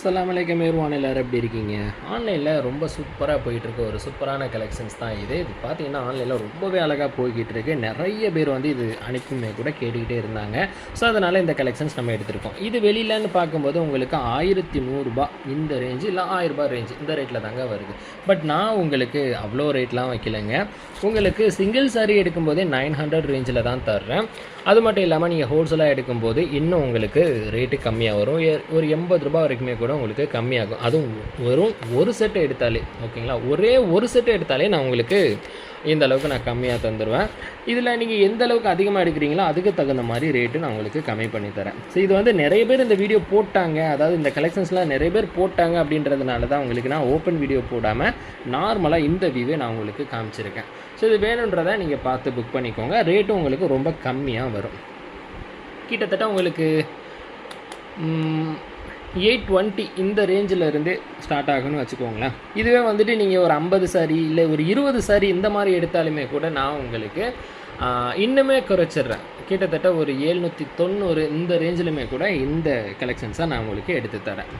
அஸ்ஸலாமு அலைக்கும் ஏர்வான் எல்லோரும் எப்படி இருக்கீங்க? ஆன்லைனில் ரொம்ப சூப்பராக போயிட்டுருக்கு ஒரு சூப்பரான கலெக்ஷன்ஸ் தான் இது. இது பார்த்தீங்கன்னா ஆன்லைனில் ரொம்பவே அழகாக போய்கிட்டு இருக்கு நிறைய பேர் வந்து இது அனுப்புமே கூட கேட்டுக்கிட்டே இருந்தாங்க. ஸோ அதனால் இந்த கலெக்ஷன்ஸ் நம்ம எடுத்திருக்கோம். இது வெளியிலன்னு பார்க்கும்போது உங்களுக்கு ஆயிரத்தி நூறுரூபா இந்த ரேஞ்சு இல்லை ஆயிரரூபா ரேஞ்சு இந்த ரேட்டில் தாங்க வருது. பட் நான் உங்களுக்கு அவ்வளோ ரேட்லாம் வைக்கலைங்க. உங்களுக்கு சிங்கிள் சாரி எடுக்கும்போதே நைன் ஹண்ட்ரட் ரேஞ்சில் தான் தர்றேன். அது மட்டும் இல்லாமல் நீங்கள் ஹோல்சேலாக எடுக்கும்போது இன்னும் உங்களுக்கு ரேட்டு கம்மியாக வரும். எ- ஒரு எண்பது ரூபாய் வரைக்குமே கூட உங்களுக்கு கம்மியாகும். அதுவும் வெறும் ஒரு செட்டு எடுத்தாலே ஓகேங்களா ஒரே ஒரு செட்டு எடுத்தாலே நான் உங்களுக்கு இந்த அளவுக்கு நான் கம்மியாக தந்துடுவேன் இதில் நீங்கள் எந்த அளவுக்கு அதிகமாக எடுக்கிறீங்களோ அதுக்கு தகுந்த மாதிரி ரேட்டு நான் உங்களுக்கு கம்மி பண்ணி தரேன். ஸோ இது வந்து நிறைய பேர் இந்த வீடியோ போட்டாங்க. அதாவது இந்த கலெக்ஷன்ஸ்லாம் நிறைய பேர் போட்டாங்க அப்படின்றதுனால தான் உங்களுக்கு நான் ஓப்பன் வீடியோ போடாமல் நார்மலாக இந்த வியூவே நான் உங்களுக்கு காமிச்சிருக்கேன். ஸோ இது வேணுன்றதை நீங்கள் பார்த்து புக் பண்ணிக்கோங்க. ரேட்டும் உங்களுக்கு ரொம்ப கம்மியாக வரும். கிட்டத்தட்ட உங்களுக்கு எயிட் டுவெண்ட்டி இந்த ரேஞ்சில் இருந்து ஸ்டார்ட் ஆகும்னு வச்சுக்கோங்களேன். இதுவே வந்துட்டு நீங்கள் ஒரு ஐம்பது சாரி இல்லை ஒரு இருபது சாரி இந்த மாதிரி எடுத்தாலுமே கூட நான் உங்களுக்கு இன்னுமே குறைச்சிட்றேன். கிட்டத்தட்ட ஒரு ஏழ்நூற்றி தொண்ணூறு இந்த ரேஞ்சிலுமே கூட இந்த கலெக்ஷன்ஸாக நான் உங்களுக்கு எடுத்து தரேன்.